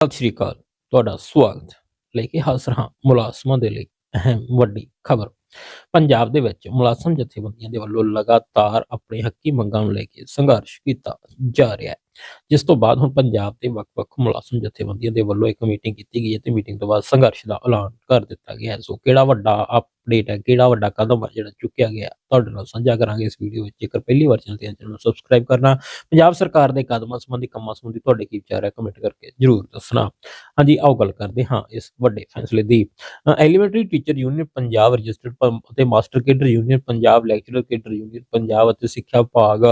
ਸਤਿ ਸ਼੍ਰੀ ਅਕਾਲ। ਤੁਹਾਡਾ ਸਵਾਗਤ ਲੈ ਕੇ ਹਾਜ਼ਰ ਹਾਂ ਮੁਲਾਜ਼ਮਾਂ ਦੇ ਲਈ ਅਹਿਮ ਵੱਡੀ ਖਬਰ। ਪੰਜਾਬ ਦੇ ਵਿੱਚ ਮੁਲਾਜ਼ਮ ਜਥੇਬੰਦੀਆਂ ਦੇ ਵੱਲੋਂ ਲਗਾਤਾਰ ਆਪਣੇ ਹੱਕੀ ਮੰਗਾਂ ਨੂੰ ਲੈ ਕੇ ਸੰਘਰਸ਼ ਕੀਤਾ ਜਾ ਰਿਹਾ ਹੈ। ਜਿਸ ਤੋਂ ਬਾਅਦ ਹੁਣ ਪੰਜਾਬ ਦੇ ਵੱਖ-ਵੱਖ ਮੁਲਾਜ਼ਮ ਜਥੇਬੰਦੀਆਂ ਦੇ ਵੱਲੋਂ ਇੱਕ ਮੀਟਿੰਗ ਕੀਤੀ ਗਈ ਹੈ ਤੇ ਮੀਟਿੰਗ ਤੋਂ ਬਾਅਦ ਸੰਘਰਸ਼ ਦਾ ਐਲਾਨ ਕਰ ਦਿੱਤਾ ਗਿਆ ਹੈ। ਸੋ ਕਿਹੜਾ ਵੱਡਾ ਅਪਡੇਟ ਹੈ, ਕਿਹੜਾ ਵੱਡਾ ਕਦਮ ਹੈ ਜਿਹੜਾ ਚੁੱਕਿਆ ਗਿਆ, ਤੁਹਾਡੇ ਨਾਲ ਸਾਂਝਾ ਕਰਾਂਗੇ ਇਸ ਵੀਡੀਓ ਵਿੱਚ। ਜੇਕਰ ਪਹਿਲੀ ਵਾਰ ਚੈਨਲ ਤੇ ਚੈਨਲ ਨੂੰ ਸਬਸਕ੍ਰਾਈਬ ਕਰਨਾ। ਪੰਜਾਬ ਸਰਕਾਰ ਦੇ ਕਦਮਾਂ ਸੰਬੰਧੀ ਕੰਮਾਂ ਸੰਬੰਧੀ ਤੁਹਾਡੇ ਕੀ ਵਿਚਾਰ ਹੈ ਕਮੈਂਟ ਕਰਕੇ ਜਰੂਰ ਦੱਸਣਾ। ਹਾਂਜੀ, ਆਓ ਗੱਲ ਕਰਦੇ ਹਾਂ ਇਸ ਵੱਡੇ ਫੈਸਲੇ ਦੀ। Elementary teacher union Punjab registered ਅਤੇ master cadre union Punjab lecturer cadre union Punjab ਅਤੇ ਸਿੱਖਿਆ ਵਿਭਾਗ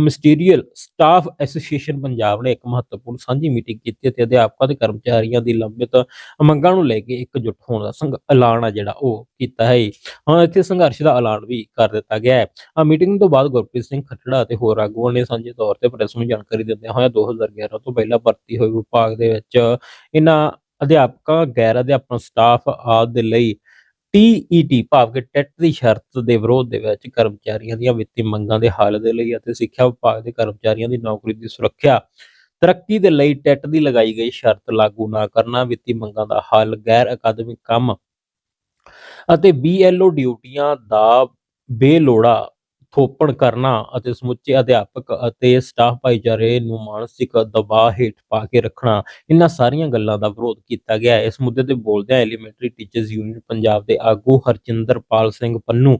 ਮਿਸਟੀਰੀਅਲ ਸਟਾਫ ਐਸੋਸੀਏਸ਼ਨ ਪੰਜਾਬ ਨੇ ਇੱਕ ਮਹੱਤਵਪੂਰਨ ਸਾਂਝੀ ਮੀਟਿੰਗ ਕੀਤੀ ਅਤੇ ਅਧਿਆਪਕਾਂ ਤੇ ਕਰਮਚਾਰੀਆਂ ਦੀ ਲੰਬਿਤ ਮੰਗਾਂ ਨੂੰ ਲੈ ਕੇ ਇਕਜੁੱਟ ਹੋਣ ਦਾ ਐਲਾਨ ਆ ਜਿਹੜਾ ਉਹ ਕੀਤਾ ਹੈ ਹਾਂ, ਇੱਥੇ ਸੰਘਰਸ਼ ਦਾ ਐਲਾਨ ਵੀ ਕਰ ਦਿੱਤਾ ਗਿਆ ਹੈ। ਆ ਮੀਟਿੰਗ ਤੋਂ ਬਾਅਦ ਗੁਰਪ੍ਰੀਤ ਸਿੰਘ ਖੱਟੜਾ ਅਤੇ ਹੋਰ ਆਗੂਆਂ ਨੇ ਸਾਂਝੇ ਤੌਰ ਤੇ ਪ੍ਰੈਸ ਨੂੰ ਜਾਣਕਾਰੀ ਦਿੰਦਿਆਂ ਹੋਇਆ 2011 ਤੋਂ ਪਹਿਲਾਂ ਭਰਤੀ ਹੋਏ ਵਿਭਾਗ ਦੇ ਵਿੱਚ ਇਹਨਾਂ ਅਧਿਆਪਕਾਂ ਗੈਰ ਅਧਿਆਪਨ ਸਟਾਫ ਆਦਿ ਦੇ ਲਈ ਟੀਈਟੀ ਭਾਵ ਕਿ ਟੈਟ ਦੀ ਸ਼ਰਤ ਦੇ ਵਿਰੋਧ ਦੇ ਵਿੱਚ ਕਰਮਚਾਰੀਆਂ ਦੀਆਂ ਵਿੱਤੀ ਮੰਗਾਂ ਦੇ ਹੱਲ ਦੇ ਲਈ ਅਤੇ ਸਿੱਖਿਆ ਵਿਭਾਗ ਦੇ ਕਰਮਚਾਰੀਆਂ ਦੀ ਨੌਕਰੀ ਦੀ ਸੁਰੱਖਿਆ। ਤਰੱਕੀ ਦੇ ਲਈ ਟੈਟ ਦੀ ਲਗਾਈ ਗਈ ਸ਼ਰਤ ਲਾਗੂ ਨਾ ਕਰਨਾ, ਵਿੱਤੀ ਮੰਗਾਂ ਦਾ ਹੱਲ, ਗੈਰ ਅਕਾਦਮਿਕ ਕੰਮ ਅਤੇ ਬੀਐਲਓ ਡਿਊਟੀਆਂ ਦਾ ਬੇਲੋੜਾ ਥੋਪਣ ਕਰਨਾ ਅਤੇ ਸਮੁੱਚੇ ਅਧਿਆਪਕ ਅਤੇ ਸਟਾਫ ਭਾਈਚਾਰੇ ਨੂੰ ਮਾਨਸਿਕ ਦਬਾਅ ਹੇਠ ਪਾ ਕੇ ਰੱਖਣਾ, ਇਹਨਾਂ ਸਾਰੀਆਂ ਗੱਲਾਂ ਦਾ ਵਿਰੋਧ ਕੀਤਾ ਗਿਆ ਇਸ ਮੁੱਦੇ ਤੇ ਬੋਲਦਿਆਂ ਐਲੀਮੈਂਟਰੀ ਟੀਚਰਸ ਯੂਨੀਅਨ ਪੰਜਾਬ ਦੇ ਆਗੂ Harchinderpal Singh Pannu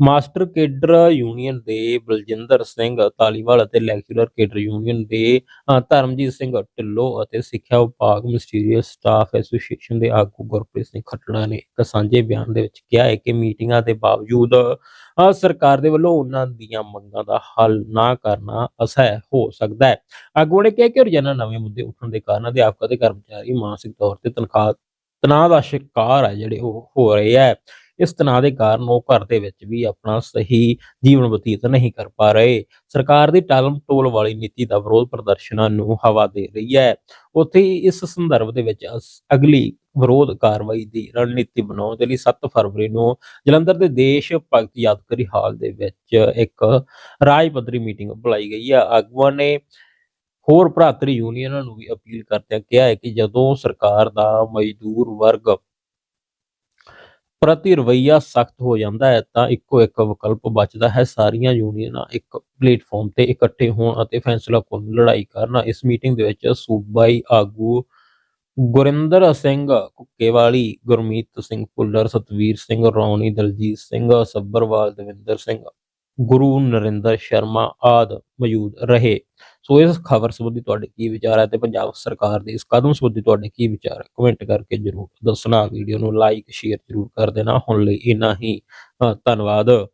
master cadre union ਦੇ ਬਲਜਿੰਦਰ ਸਿੰਘ ਤਾਲੀਵਾਲ ਅਤੇ ਲੈਕਚਰਰ ਕੇਡਰ ਯੂਨੀਅਨ ਦੇ ਧਰਮਜੀਤ ਸਿੰਘ ਢਿੱਲੋਂ ਅਤੇ ਸਿੱਖਿਆ ਵਿਭਾਗ ਮਿਸਟੀਰੀਅਸ ਸਟਾਫ ਐਸੋਸੀਏਸ਼ਨ ਦੇ ਆਗੂ ਗੁਰਪ੍ਰੀਤ ਸਿੰਘ ਖੱਟੜਾ ਨੇ ਇੱਕ ਸਾਂਝੇ ਬਿਆਨ ਦੇ ਵਿੱਚ ਕਿਹਾ ਹੈ ਕਿ ਮੀਟਿੰਗਾਂ ਦੇ ਬਾਵਜੂਦ ਸਰਕਾਰ ਦੇ ਵੱਲੋਂ ਉਹਨਾਂ ਦੀਆਂ ਮੰਗਾਂ ਦਾ ਹੱਲ ਨਾ ਕਰਨਾ ਅਸਹਿ ਹੋ ਸਕਦਾ ਹੈ। ਆਗੂਆਂ ਨੇ ਕਿਹਾ ਕਿ ਰੋਜ਼ਾਨਾ ਨਵੇਂ ਮੁੱਦੇ ਉੱਠਣ ਦੇ ਕਾਰਨ ਅਧਿਆਪਕਾਂ ਦੇ ਕਰਮਚਾਰੀ ਮਾਨਸਿਕ ਤੌਰ ਤੇ ਤਨਖਾਹ, ਤਣਾਅ ਦਾ ਸ਼ਿਕਾਰ ਹੈ ਜਿਹੜੇ ਉਹ ਹੋ ਰਹੇ ਹੈ ਇਸ ਤਣਾਅ ਦੇ ਕਾਰਨ ਉਹ ਘਰ ਦੇ ਵਿੱਚ ਵੀ ਆਪਣਾ ਸਹੀ ਜੀਵਨ ਬਤੀਤ ਨਹੀਂ ਕਰ ਪਾ ਰਹੇ। ਸਰਕਾਰ ਦੀ ਟਾਲਮ ਟੋਲ ਵਾਲੀ ਨੀਤੀ ਦਾ ਵਿਰੋਧ ਪ੍ਰਦਰਸ਼ਨਾਂ ਨੂੰ ਹਵਾ ਦੇ ਰਹੀ ਹੈ। ਉੱਥੇ ਇਸ ਸੰਦਰਭ ਦੇ ਵਿੱਚ ਅਗਲੀ ਵਿਰੋਧ ਕਾਰਵਾਈ ਦੀ ਰਣਨੀਤੀ ਬਣਾਉਣ ਦੇ ਲਈ 7 ਫਰਵਰੀ ਨੂੰ ਜਲੰਧਰ ਦੇ ਦੇਸ਼ ਭਗਤ ਯਾਦਗਾਰੀ ਹਾਲ ਦੇ ਵਿੱਚ ਇੱਕ ਰਾਜ ਪੱਧਰੀ ਮੀਟਿੰਗ ਬੁਲਾਈ ਗਈ ਹੈ। ਆਗੂਆਂ ਨੇ ਹੋਰ ਭਰਾਤਰੀ ਯੂਨੀਅਨਾਂ ਨੂੰ ਵੀ ਅਪੀਲ ਕਰਦਿਆਂ ਕਿਹਾ ਹੈ ਕਿ ਜਦੋਂ ਸਰਕਾਰ ਦਾ ਮਜ਼ਦੂਰ ਵਰਗ ਪ੍ਰਤੀ ਰਵਈਆ ਸਖਤ ਹੋ ਜਾਂਦਾ ਹੈ, ਤਾਂ ਇੱਕੋ ਇੱਕ ਵਿਕਲਪ ਬਚਦਾ ਹੈ। ਸਾਰੀਆਂ ਯੂਨੀਅਨਾਂ ਇੱਕ ਪਲੇਟਫਾਰਮ ਤੇ ਇਕੱਠੇ ਹੋਣ ਅਤੇ ਫੈਸਲਾ ਕੁਨ ਲੜਾਈ ਕਰਨ। ਇਸ ਮੀਟਿੰਗ ਦੇ ਵਿੱਚ ਸੂਬਾਈ ਆਗੂ ਗੁਰਿੰਦਰ ਸਿੰਘ ਕੁੱਕੇਵਾਲੀ ਗੁਰਮੀਤ ਸਿੰਘ ਭੁੱਲਰ, ਸਤਵੀਰ ਸਿੰਘ ਰੌਣੀ, ਦਲਜੀਤ ਸਿੰਘ ਸੱਬਰਵਾਲ ਦਵਿੰਦਰ ਸਿੰਘ, ਗੁਰੂ ਨਰਿੰਦਰ ਸ਼ਰਮਾ ਆਦ ਮੌਜੂਦ ਰਹੇ। ਸੋ ਇਸ ਖਬਰ ਸੰਬੰਧੀ ਤੁਹਾਡੇ ਕੀ ਵਿਚਾਰ ਹੈ ਤੇ ਪੰਜਾਬ ਸਰਕਾਰ ਦੇ ਇਸ ਕਦਮ ਸੰਬੰਧੀ ਤੁਹਾਡੇ ਕੀ ਵਿਚਾਰ ਹੈ ਕਮੈਂਟ ਕਰਕੇ ਜਰੂਰ ਦੱਸਣਾ ਵੀਡੀਓ ਨੂੰ ਲਾਈਕ ਸ਼ੇਅਰ ਜਰੂਰ ਕਰ ਦੇਣਾ। ਹੁਣ ਲਈ ਇੰਨਾ ਹੀ। ਅ, ਧੰਨਵਾਦ।